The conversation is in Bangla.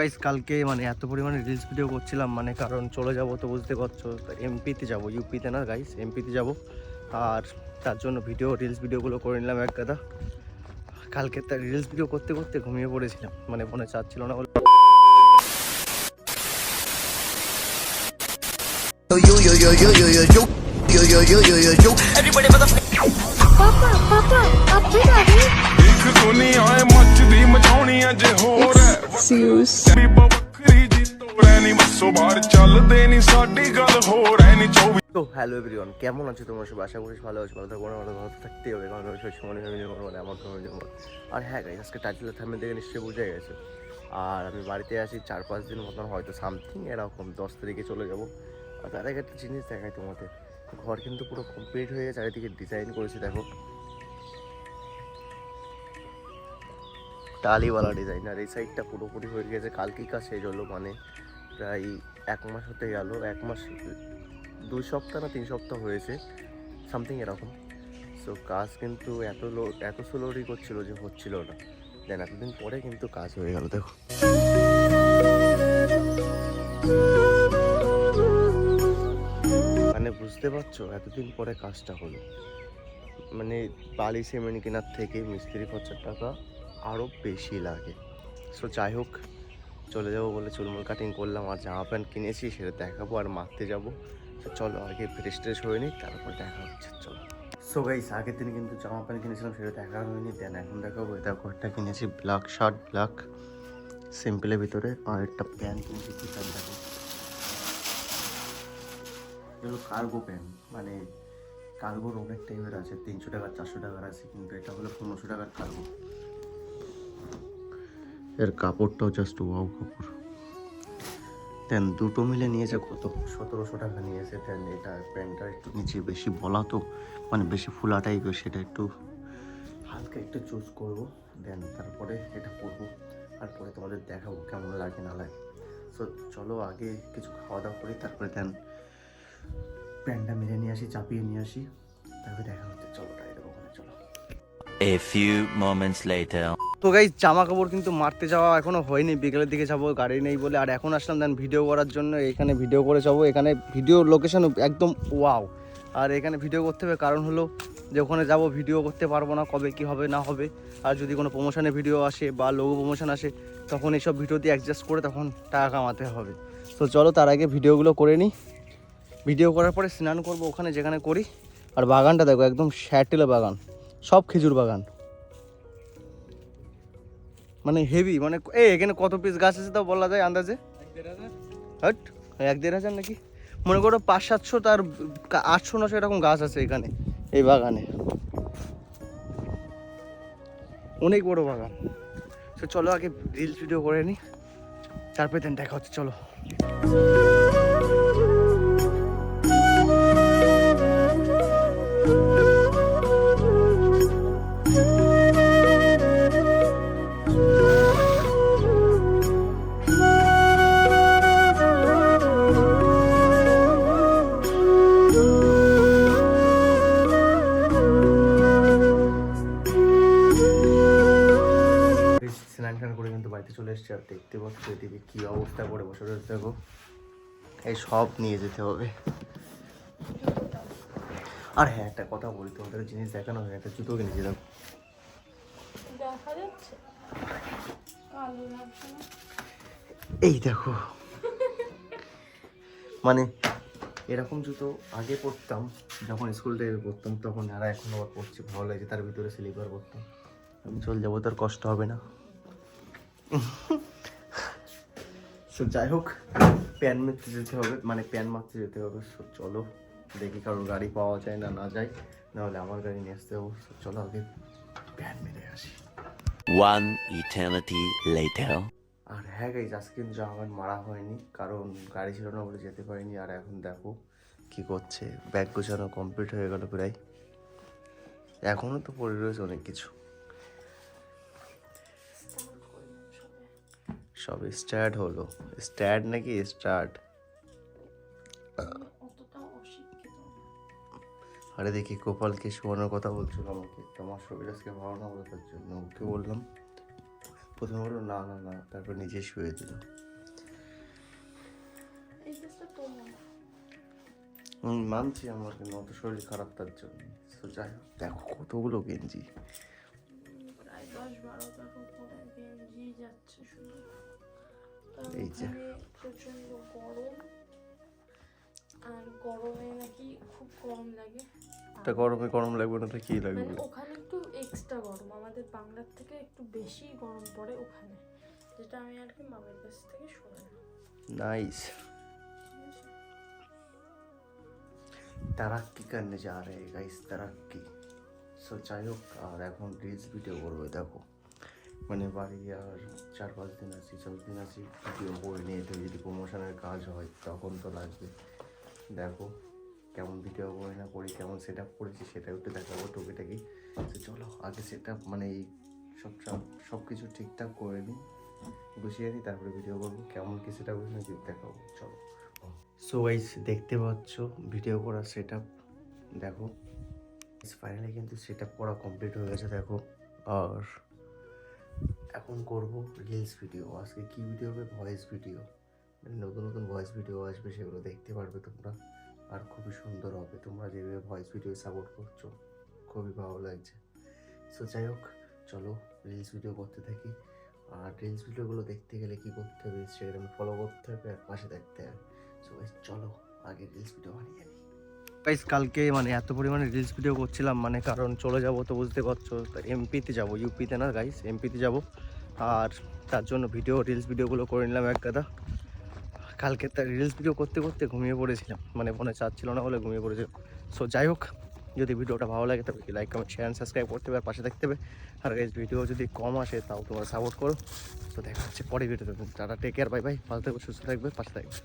গাইস কালকে মানে এত পরিমাণে রিলস ভিডিও করছিলাম মানে কারণ চলে যাব তো বুঝতে পারছ এমপিতে যাব ইউপিতে না গাইস এমপিতে যাব আর তার জন্য ভিডিও রিলস ভিডিওগুলো করে নিলাম এক গাদা কালকে তার রিলস ভিডিও করতে করতে ঘুমিয়ে পড়েছিলাম মানে ফোনে চার্জ ছিল না বলে Yo yo yo 24 তো হ্যালো এভরিওয়ান কেমন আছো তোমার সব আশা করি ভালো আছো ভালো থাকব না ভালো ভালো থাকতেই হবে কারণ আমি সবসময় মানে আমার ফ্যামিলি আর হ্যাঁ গাইজ আজকে টাইটেলের থামে দেখে নিশ্চয়ই বুঝে গেছে আর আমি বাড়িতে আসি চার পাঁচ দিন মতন হয়তো সামথিং এরকম দশ তারিখে চলে যাব আর তার আগে একটা জিনিস দেখাই তোমাদের ঘর কিন্তু পুরো কমপ্লিট হয়ে গেছে চারিদিকে ডিজাইন করেছি দেখো টালিওয়ালা ডিজাইন আর এই সাইডটা পুরোপুরি হয়ে গেছে কালকেই কাজ শেষ হলো মানে প্রায় এক মাস হতে গেল, এক মাস দুই সপ্তাহ না তিন সপ্তাহ হয়েছে সামথিং এরকম। সো কাজ কিন্তু এত লো, এত স্লোলি করছিল যে হচ্ছিল না। দেন এতদিন পরে কিন্তু কাজ হয়ে গেল, দেখো। মানে বুঝতে পারছ, এতদিন পরে কাজটা হলো। মানে বালি সিমেন্ট কেনার থেকে মিস্ত্রি খরচার টাকা আরও বেশি লাগে। সো যাই হোক চলে যাব বলে চুলমুল কাটিং করলাম আর জামা প্যান্ট কিনেছি, সেটা দেখাবো আর মারতে যাব। তো চলো, আগে ফ্রেশ ট্রেশ হয়ে নিই, তারপর দেখা হচ্ছে, চলো। সো গাইস আগের দিন কিন্তু জামা প্যান্ট কিনেছিলাম, সেটা দেখা হয়নি। দেন এখন দেখাবো দেখো, একটা কিনেছি ব্ল্যাক শার্ট ব্ল্যাক সিম্পলের ভিতরে, আর একটা প্যান্ট কিনেছি টি শার্ট দেখো। এগুলো কার্গো প্যান্ট মানে কার্গোর অনেক টাইপের আছে, তিনশো টাকা চারশো টাকার আছে, কিন্তু এটা হলো পনেরোশো টাকার কার্গো এর কাপড়টাও জাস্ট ওয়াও কাপড়। দেন দুটো মিলে নিয়েছে কত? সতেরোশো টাকা নিয়েছে। দেন এটা প্যান্টটা একটু নিচে বেশি বলা তো মানে বেশি ফুলা টাইপের সেটা একটু হালকা একটু চুজ করব। দেন তারপরে এটা পরবো। আর পরে তোমাদের দেখাবো কেমন লাগে না লাগে। সো চলো আগে কিছু খাওয়া দাওয়া করি তারপরে দেন প্যান্টটা মেরে নিয়ে আসি চাপিয়ে নিয়ে আসি। তারপরে দেখা হচ্ছে। চলো টাইটের ওখানে চলো। A few moments later. তো গাই জামা কাপড় কিন্তু মারতে যাওয়া এখনও হয়নি। বিকেলের দিকে যাব, গাড়ি নেই বলে। আর এখন আসলাম দেন ভিডিও করার জন্য। এখানে ভিডিও করে যাব। এখানে ভিডিও লোকেশন একদম ওয়াও আর এখানে ভিডিও করতে হবে। কারণ হলো যে ওখানে যাব ভিডিও করতে পারব না কবে কি হবে, না হবে। আর যদি কোনো প্রমোশনের ভিডিও আসে বা লোগো প্রমোশন আসে, তখন এইসব ভিডিও দিয়ে অ্যাডজাস্ট করে তখন টাকা কামাতে হবে। তো চলো, তার আগে ভিডিওগুলো করে নিই ভিডিও করার পরে স্নান করব ওখানে যেখানে করি। আর বাগানটা দেখো, একদম শ্যাটেলে বাগান। সব খেজুর বাগান। মানে হেভি মানে এই এখানে কত পিস গাছ আছে তাও বলা যায় আন্দাজে? হট, এক দেড় হাজার নাকি? মনে করো পাঁচ সাতশো তার আটশো নশো এরকম গাছ আছে এখানে, এই বাগানে। অনেক বড় বাগান। চলো আগে রিলস ভিডিও করে নিই তারপরে দেন দেখা হচ্ছে, চলো। পাচ্ছি এদিকে কী অবস্থা করে বসে রয়েছে দেখো। এই সব নিয়ে যেতে হবে। আর হ্যাঁ একটা কথা বলি তোমাদের জিনিস দেখানো হয় একটা জুতো কিনেছি দেখো দেখা যাচ্ছে? কালো লাগছে না? এই দেখো। মানে এরকম জুতো আগে পরতাম যখন স্কুল টাইমে পরতাম তখন আর এখন আবার পরছি ভালো লাগে তার ভিতরে স্লিপার পরতাম। আমি চল যাব তার কষ্ট হবে না। সো যাই হোক প্যান মারতে যেতে হবে। মানে প্যান মারতে যেতে হবে। সো চলো দেখি কারোর গাড়ি পাওয়া যায় না না যায়। নাহলে আমার গাড়ি নিয়ে আসতে হবে। So চলো আগে প্যান মেরে আসি। One eternity later. আর হ্যাঁ গাইজ আজকে কিন্তু প্যান্ট মারা হয়নি কারণ গাড়ি ছিল না বলে যেতে পারিনি। আর এখন দেখো কি করছে। ব্যাগ গোছানো কমপ্লিট হয়ে গেল প্রায়। এখনও তো পড়ে রয়েছে অনেক কিছু। সব স্টার্ট হলো। স্টার্ট নাকি স্টার্ট? আরে দেখি গোপালকে শোয়ানোর কথা বলছিল আমাকে? তোমার শরীর আজকে ভালো না বলে তার জন্য। ওকে বললাম প্রথমে বলল না না না। তারপর নিজে শুয়ে দিল। মানছি আমার কিন্তু অত শরীর খারাপ তার জন্য। তো যাই হোক দেখো কতগুলো গেঞ্জি। প্রায় দশ উপরে গেঞ্জি যাচ্ছে শুধু। এই যে। ওখানে প্রচন্ড গরম আর গরমে নাকি খুব গরম লাগে তা গরমে গরম লাগবে না তো কি লাগবে মানে ওখানে একটু এক্সট্রা গরম আমাদের বাংলার থেকে একটু বেশি গরম পড়ে ওখানে যেটা আমি আর কি মামের কাছ থেকে শুনলাম नाइस তারাক্কি করতে যা রে গাইস তারাক্কি সো যাই হোক আর এখন রিলস ভিডিও করবো দেখো মানে বাড়ি আর চার পাঁচ দিন আছি চার দিন আছি ভিডিও করে নিয়ে তো যদি প্রমোশনের কাজ হয়, তখন তো লাগবে। দেখো কেমন ভিডিও করি না করি, কেমন সেট আপ করেছি সেটা একটু দেখাবো টুকিটাকি। তো চলো, আগে সেট আপ মানে এই সব সব কিছু ঠিকঠাক করে নিই, গুছিয়ে নিই, তারপরে ভিডিও করব। কেমন কি সেটা করব নাকি দেখাবো, চলো। সো গাইস দেখতে পাচ্ছ ভিডিও করা সেট আপ দেখো ফাইনালি কিন্তু সেট আপ করা কমপ্লিট হয়ে গেছে, দেখো। আর এখন করব রিলস ভিডিও আজকে কি ভিডিও হবে? ভয়েস ভিডিও মানে নতুন নতুন ভয়েস ভিডিও আসবে, সেগুলো দেখতে পারবে তোমরা। আর খুবই সুন্দর হবে। তোমরা যেভাবে ভয়েস ভিডিও সাপোর্ট করছ, খুবই ভালো লাগছে। সো যাই হোক, চলো রিলস ভিডিও করতে থাকি। আর রিলস ভিডিওগুলো দেখতে গেলে কি করতে হবে? ইনস্টাগ্রামে ফলো করতে হবে আর পাশে দেখতে হবে। সো চলো আগে রিলস ভিডিও বানিয়ে গাইস কালকে মানে এত পরিমাণে রিলস ভিডিও করছিলাম মানে কারণ চলে যাব তো বুঝতে পারছ এমপিতে যাব ইউপিতে না গাইস এমপিতে যাব। আর তার জন্য ভিডিও রিলস ভিডিওগুলো করে নিলাম এক গাদা। কালকে তার রিলস ভিডিও করতে করতে ঘুমিয়ে পড়েছিলাম মানে ফোনে চার্জ ছিল না বলে ঘুমিয়ে পড়েছিলাম। সো যাই হোক, যদি ভিডিওটা ভালো লাগে তবে লাইক কমেন্ট শেয়ার সাবস্ক্রাইব করতে হবে, আর পাশে দেখতে হবে। আর এই ভিডিও যদি কম আসে তাও তোমরা সাপোর্ট করো। তো দেখা হচ্ছে পরে ভিডিওতে tata take care bye bye ভালো থাকবে সুস্থ থাকবে, পাশে থাকবে।